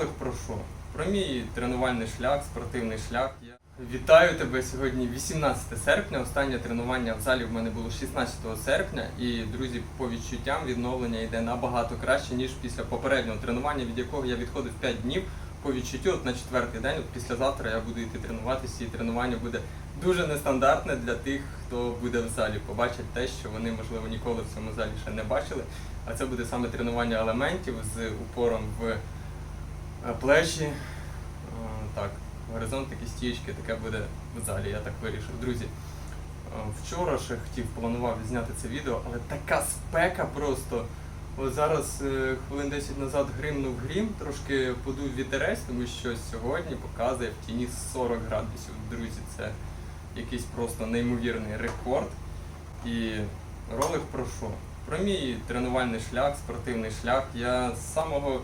Ролик про що? Про мій тренувальний шлях, спортивний шлях. Я вітаю тебе сьогодні 18 серпня. Останнє тренування в залі в мене було 16 серпня. І, друзі, по відчуттям відновлення йде набагато краще, ніж після попереднього тренування, від якого я відходив 5 днів. По відчуттю, от на четвертий день, от післязавтра я буду йти тренуватися, і тренування буде дуже нестандартне для тих, хто буде в залі. Побачать те, що вони, можливо, ніколи в цьому залі ще не бачили. А це буде саме тренування елементів з упором в плечі. Е, Так, горизонт, такі стічки, таке буде в залі, я так вирішив. Друзі, е, вчора ще хотів, планував зняти це відео, але така спека просто. От зараз е, хвилин 10 назад гримнув грім, трошки подув вітерець, тому що сьогодні показує в тіні 40 градусів. Друзі, це якийсь просто неймовірний рекорд. І ролик про що? Про мій тренувальний шлях, спортивний шлях. Я з самого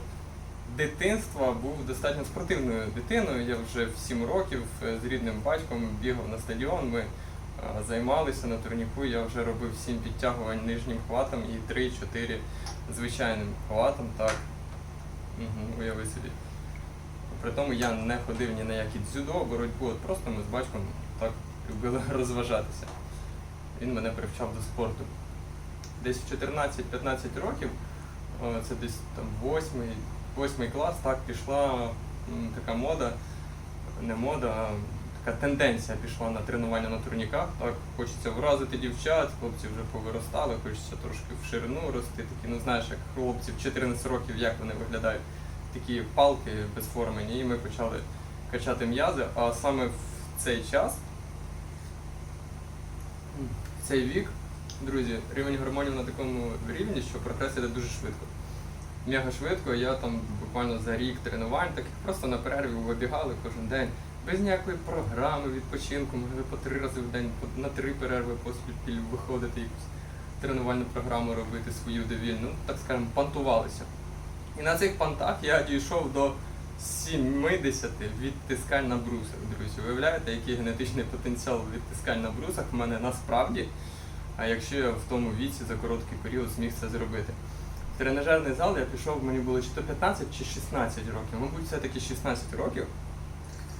дитинства був достатньо спортивною дитиною. Я вже в 7 років е, з рідним батьком бігав на стадіон. Ми е, займалися на турніку. Я вже робив 7 підтягувань нижнім хватом і 3-4 звичайним хватом. Так. Угу, уяви собі. При тому я не ходив ні на які дзюдо, боротьбу, от просто ми з батьком так любили розважатися. Він мене привчав до спорту. Десь в 14-15 років, це десь там 8, 8 клас, так пішла така мода, не мода, а така тенденція пішла на тренування на турніках. Так, хочеться вразити дівчат, хлопці вже повиростали, хочеться трошки в ширину рости. Такі, ну знаєш, як хлопці в 14 років, як вони виглядають, такі палки безформені, і ми почали качати м'язи. А саме в цей час, цей вік, друзі, рівень гормонів на такому рівні, що прогрес іде дуже швидко. Мега швидко, я там буквально за рік тренувань, таких просто на перерві вибігали кожен день, без ніякої програми, відпочинку, могли по три рази в день, на три перерви поспіль виходити якусь тренувальну програму робити свою довільну, так скажемо, пантувалися. І на цих пантах я дійшов до 70 відтискань на брусах, друзі. Уявляєте, який генетичний потенціал відтискань на брусах в мене насправді, а якщо я в тому віці за короткий період зміг це зробити. Тренажерний зал я пішов, мені було чи то 15 чи 16 років. Мабуть, все-таки 16 років.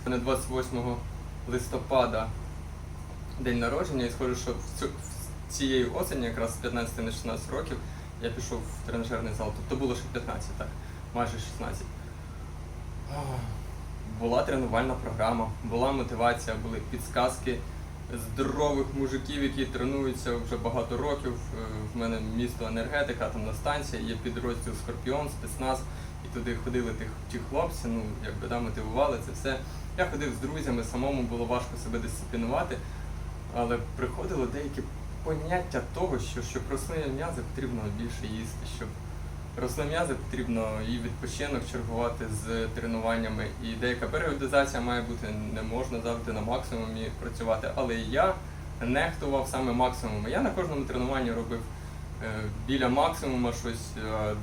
У мене 28 листопада день народження, і схоже, що в цю, в цієї осені, якраз з 15 на 16 років, я пішов в тренажерний зал. Тобто було ще 15, так, майже 16. Була тренувальна програма, була мотивація, були підсказки здорових мужиків, які тренуються вже багато років. Е, В мене місто енергетика, атомна станція, є підрозділ Скорпіон, спецназ, і туди ходили тих, ті хлопці, ну якби да, мотивували це все. Я ходив з друзями, самому було важко себе дисциплінувати, але приходило деякі поняття того, що щоб росли м'язи потрібно більше їсти, щоб росли м'язи потрібно і відпочинок чергувати з тренуваннями. І деяка періодизація має бути, не можна завжди на максимумі працювати. Але я нехтував саме максимумом. Я на кожному тренуванні робив е, біля максимума щось.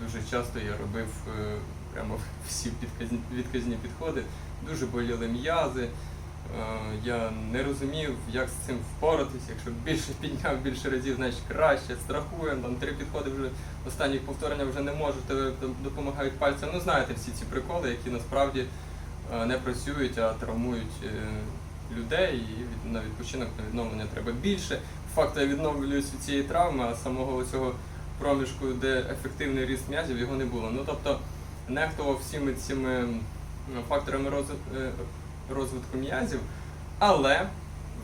Дуже часто я робив е, прямо всі відказні підходи. Дуже боліли м'язи. Е, Я не розумів, як з цим впоратись. Якщо більше підняв більше разів, значить краще, страхуємо, там три підходи вже останніх повторення вже не можуть, тебе допомагають пальцем. Ну знаєте всі ці приколи, які насправді е, не працюють, а травмують е, людей. І на відпочинок на відновлення треба більше. Факт, я відновлююсь від цієї травми, а самого цього проміжку, де ефективний ріст м'язів, його не було. Ну тобто нехтував всіми цими факторами розвитку, розвитку м'язів, але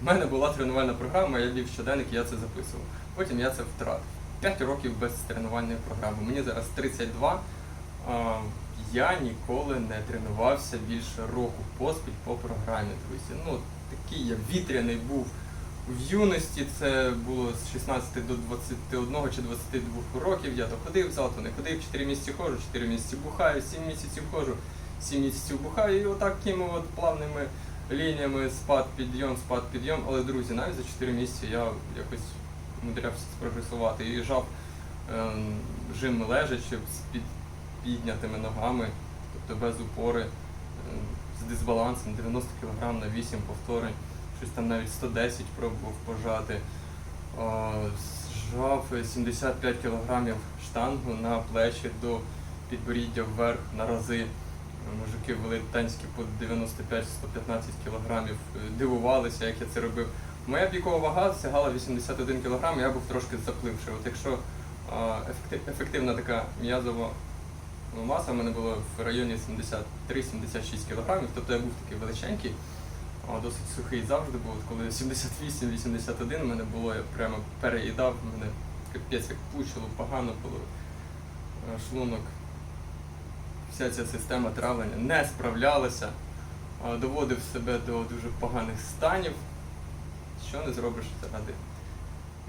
в мене була тренувальна програма, я вів щоденник, і я це записував. Потім я це втратив. 5 років без тренувальної програми. Мені зараз 32. Я ніколи не тренувався більше року поспіль по програмі, друзі. Ну, такий я вітряний був в юності. Це було з 16 до 21 чи 22 років. Я то ходив в зал, то не ходив, 4 місяці ходжу, 4 місяці бухаю, 7 місяців ходжу, 7 місяців бухаю і отакими от плавними лініями спад, підйом, спад, підйом. Але друзі, навіть за 4 місяці я якось умудрявся спрогресувати і жав ем, жим лежачи з під піднятими ногами, тобто без упори, ем, з дисбалансом 90 кг на 8 повторень, щось там навіть 110 пробував пожати. А, Зжав 75 кг штангу на плечі до підборіддя вверх на рази. Мужики велетенські по 95-115 кілограмів е, дивувалися, як я це робив. Моя пікова вага сягала 81 кг, я був трошки запливший. От якщо ефективна така м'язова маса в мене було в районі 73-76 кг, тобто я був такий величенький, досить сухий завжди був. Коли 78-81 в мене було, я прямо переїдав, мене капець як пучило, погано було, е, шлунок вся ця система травлення не справлялася, доводив себе до дуже поганих станів. Що не зробиш заради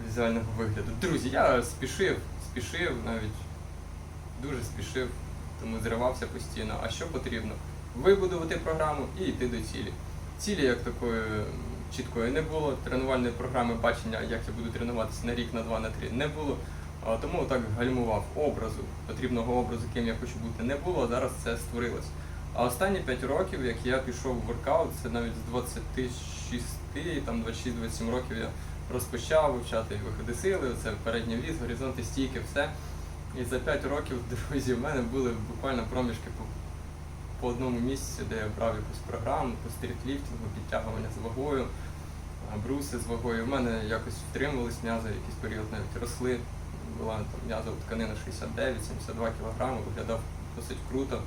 візуального вигляду. Друзі, я спішив, спішив навіть дуже спішив, тому зривався постійно. А що потрібно? Вибудувати програму і йти до цілі. Цілі як такої чіткої не було, тренувальної програми бачення, як я буду тренуватися на рік, на два, на три, не було. Тому так гальмував образу, потрібного образу, ким я хочу бути, не було, а зараз це створилось. А останні 5 років, як я пішов в воркаут, це навіть з 26, там 26-27 років я розпочав вивчати виходи сили, це передній віз, горизонти, стійки, все. І за 5 років, друзі, в мене були буквально проміжки по, по одному місяці, де я брав якусь програму по стрітліфтингу, підтягування з вагою, бруси з вагою. В мене якось втримувались м'язи, якийсь період навіть росли. Там м'язова тканина 69-72 кг, виглядав досить круто.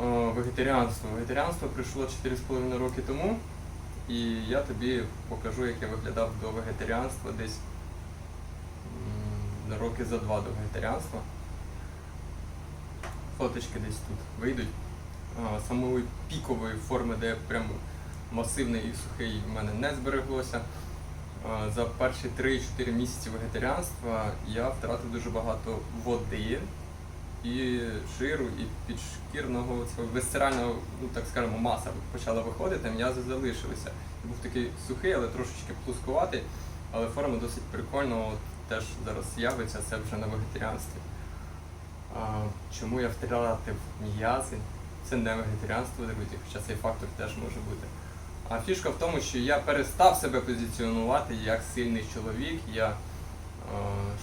О, вегетаріанство. Вегетаріанство прийшло 4,5 роки тому, і я тобі покажу, як я виглядав до вегетаріанства десь роки за два до вегетаріанства. Фоточки десь тут вийдуть. А, Самої пікової форми, де прям масивний і сухий, в мене не збереглося. За перші 3-4 місяці вегетаріанства я втратив дуже багато води і жиру, і підшкірного цього висцерального, ну так скажемо, маса почала виходити, м'язи залишилися. Я був такий сухий, але трошечки плускуватий, але форма досить прикольна, от теж зараз з'явиться, це вже на вегетаріанстві. А, чому я втратив м'язи? Це не вегетаріанство, друзі, хоча цей фактор теж може бути. А фішка в тому, що я перестав себе позиціонувати як сильний чоловік. Я е,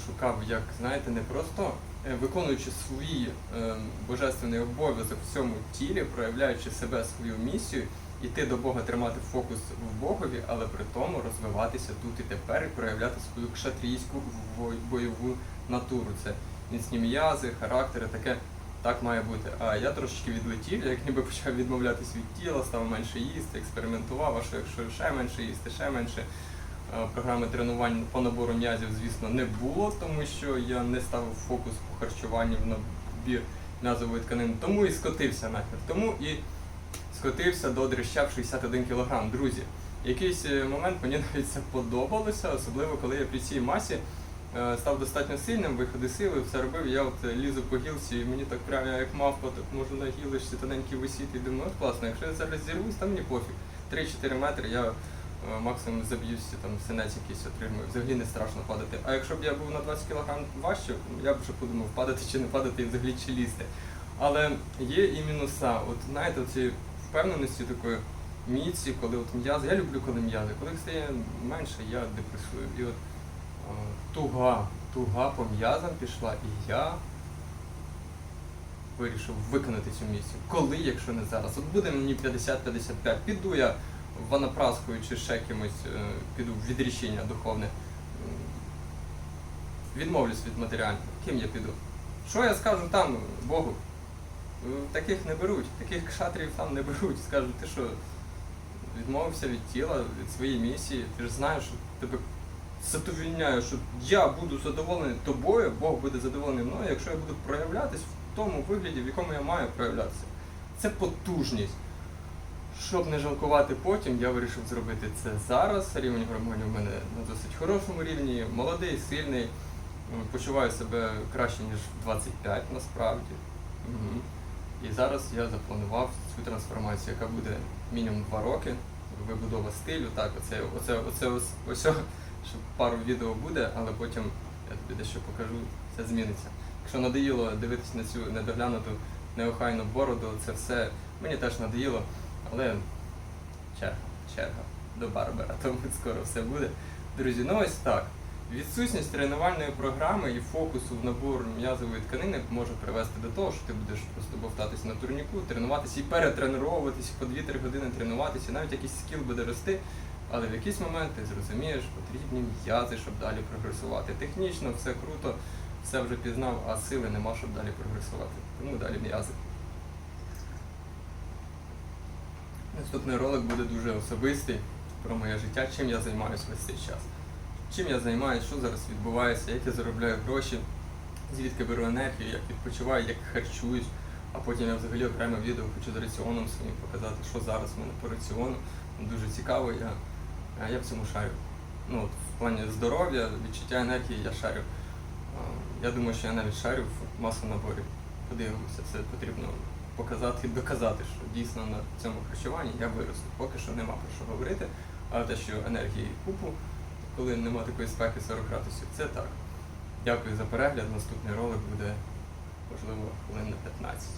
шукав, як знаєте, не просто е, виконуючи свій е, божественний обов'язок в цьому тілі, проявляючи себе свою місію, іти до Бога, тримати фокус в Богові, але при тому розвиватися тут і тепер і проявляти свою кшатрійську бойову натуру. Це міцні м'язи, характери, таке так має бути. А я трошечки відлетів, як ніби почав відмовлятись від тіла, став менше їсти, експериментував, а що якщо ще менше їсти, ще менше. Програми тренувань по набору м'язів, звісно, не було, тому що я не ставив фокус по харчуванню в набір м'язової тканини, тому і скотився нахер. Тому і скотився до дрища в 61 кг. Друзі, якийсь е, момент мені навіть це подобалося, особливо коли я при цій масі став достатньо сильним, виходи сили, все робив. Я от е, лізу по гілці, і мені так прямо як мавпа, так можу на гілочці тоненький висіти і думаю, от класно, якщо я зараз зірвусь, там мені пофіг. 3-4 метри я е, максимум заб'юся, там синець якийсь отримую. Взагалі не страшно падати. А якщо б я був на 20 кг важче, я б вже подумав, падати чи не падати і взагалі чи лізти. Але є і мінуса. От знаєте, цієї впевненості такої міці, коли от м'язи. Я люблю, коли м'язи. Коли їх стає менше, я депресую. І от туга, туга по м'язам пішла, і я вирішив виконати цю місію. Коли, якщо не зараз? От буде мені 50-55, піду я ванапраскою чи ще кимось, е, піду в відрішення духовне. Відмовлюсь від матеріального. Ким я піду? Що я скажу там Богу? Е, Таких не беруть, таких кшатрів там не беруть. Скажуть, ти що, відмовився від тіла, від своєї місії, ти ж знаєш, що тебе задовільняє, що я буду задоволений тобою, Бог буде задоволений мною, якщо я буду проявлятись в тому вигляді, в якому я маю проявлятися. Це потужність. Щоб не жалкувати потім, я вирішив зробити це зараз. Рівень гормонів у мене на досить хорошому рівні, молодий, сильний, почуваю себе краще, ніж в 25 насправді. Мгм. І зараз я запланував цю трансформацію, яка буде мінімум 2 роки. Вибудова стилю, так, оце, оце, оце ось, ось, що пару відео буде, але потім я тобі дещо покажу, це зміниться. Якщо надоїло дивитися на цю недоглянуту неохайну бороду, це все мені теж надоїло, але черга, черга до Барбера, тому скоро все буде. Друзі, ну ось так. Відсутність тренувальної програми і фокусу в набор м'язової тканини може привести до того, що ти будеш просто бовтатись на турніку, тренуватися і перетренуватись по 2-3 години тренуватися, навіть якийсь скіл буде рости, але в якийсь момент ти зрозумієш, потрібні м'язи, щоб далі прогресувати. Технічно все круто, все вже пізнав, а сили нема, щоб далі прогресувати. Тому далі м'язи. Наступний ролик буде дуже особистий про моє життя, чим я займаюся весь цей час. Чим я займаюся, що зараз відбувається, як я заробляю гроші, звідки беру енергію, як відпочиваю, як харчуюсь. А потім я взагалі окреме відео хочу з раціоном своїм показати, що зараз в мене по раціону. Дуже цікаво, я, я в цьому шарю. Ну, от, в плані здоров'я, відчуття енергії я шарю. Я думаю, що я навіть шарю в масонаборі. Подивимося, це потрібно показати і доказати, що дійсно на цьому харчуванні я виросту. Поки що нема про що говорити, але те, що енергії купу, коли нема такої спеки 40 градусів, це так. Дякую за перегляд. Наступний ролик буде, можливо, хвилин на 15.